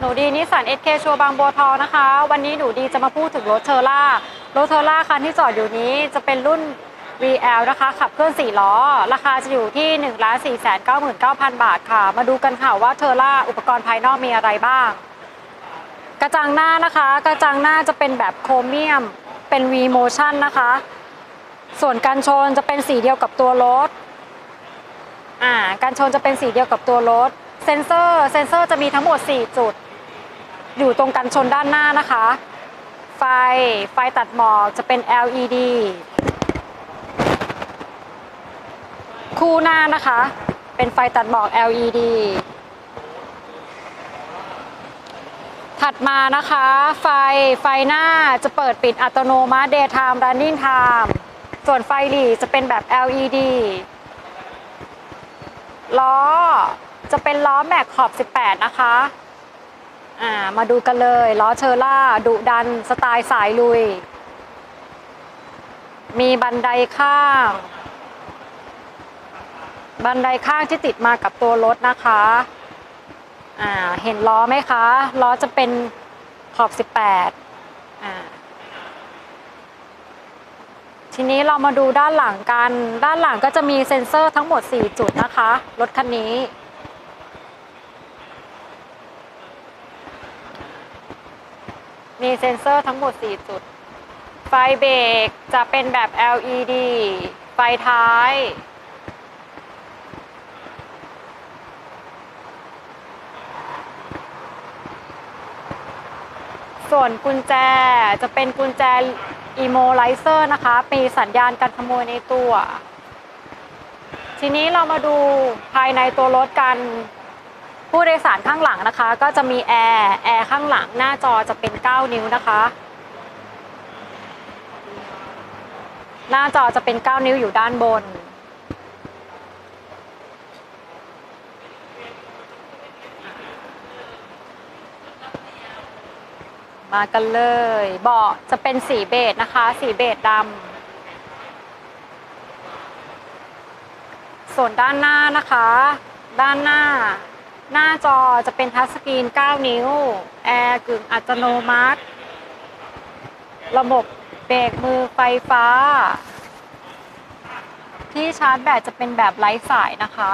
หนูดีนิสสันเอสเคชัวบางบัวทองนะคะ วันนี้หนูดีจะมาพูดถึงรถเทอร่ารถเทอร่าคันที่จอดอยู่นี้จะเป็นรุ่น VL นะคะ ขับเคลื่อน 4 ล้อ ราคาจะอยู่ที่ 1 4 9 9 9 0 0 บาทค่ะ มาดูกันค่ะว่าเทอร่าอุปกรณ์ภายนอกมีอะไรบ้าง กระจังหน้านะคะ กระจังหน้าจะเป็นแบบโครเมียม เป็น V motion นะคะ ส่วนกันชนจะเป็นสีเดียวกับตัวรถอ่าการชนจะเป็นสีเดียวกับตัวรถเซนเซอร์เซนเซอร์จะมีทั้งหมด 4 จุด อยู่ตรงกันชนด้านหน้านะคะ ไฟไฟตัดหมอกจะเป็น LED คู่หน้านะคะ เป็นไฟตัดหมอก LED ถัดมานะคะ ไฟไฟหน้าจะเปิดปิดอัตโนมัติ daytime running time ส่วนไฟหลีจะเป็นแบบ LED ล้อจะเป็นล้อแม็กขอบ 18 นะคะ อ่ามาดูกันเลยล้อเชอร่าดุดันสไตล์สายลุย มีบันไดข้าง บันไดข้างที่ติดมากับตัวรถนะคะอ่าเห็นล้อไหมคะล้อจะเป็นขอบ 18อ่าทีนี้เรามาดูด้านหลังกัน ด้านหลังก็จะมีเซ็นเซอร์ทั้งหมด 4 จุดนะคะ รถคันนี้ มีเซ็นเซอร์ทั้งหมด 4 จุด ไฟเบรกจะเป็นแบบ LED ไฟท้าย ส่วนกุญแจจะเป็นกุญแจ Immobilizer นะคะ มีสัญญาณการขโมยในตัว ทีนี้เรามาดูภายในตัวรถกัน ผู้โดยสารข้างหลังนะคะ ก็จะมีแอร์แอร์ข้างหลังหน้าจอจะเป็น 9 นิ้วนะคะ หน้าจอจะเป็น 9 นิ้วอยู่ด้านบน มากันเลยเบาะจะเป็นสีเบจนะคะ สีเบจดำส่วนด้านหน้านะคะ ด้านหน้า หน้าจอจะเป็นทัชสกรีน 9 นิ้ว แอร์กึ่งอัตโนมัติ ระบบเบรกมือไฟฟ้า ที่ชาร์จแบตจะเป็นแบบไร้สายนะคะ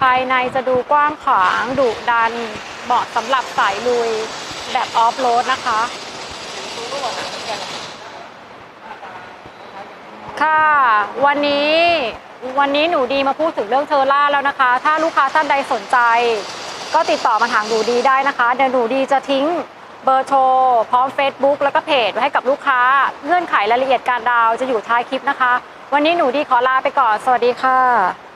ภายในจะดูกว้างขวางดุดัน เหมาะสำหรับสายลุยแบบออฟโรดนะคะ ค่ะ วันนี้วันนี้หนูดีมาพูดถึงเรื่องเทอร่าแล้วนะคะ ถ้าลูกค้าท่านใดสนใจ ก็ติดต่อมาทางหนูดีได้นะคะ เดี๋ยวหนูดีจะทิ้งเบอร์โทรพร้อม Facebook แล้วก็เพจไว้ให้กับลูกค้า เงื่อนไขรายละเอียดการดาวจะอยู่ท้ายคลิปนะคะ วันนี้หนูดีขอลาไปก่อน สวัสดีค่ะ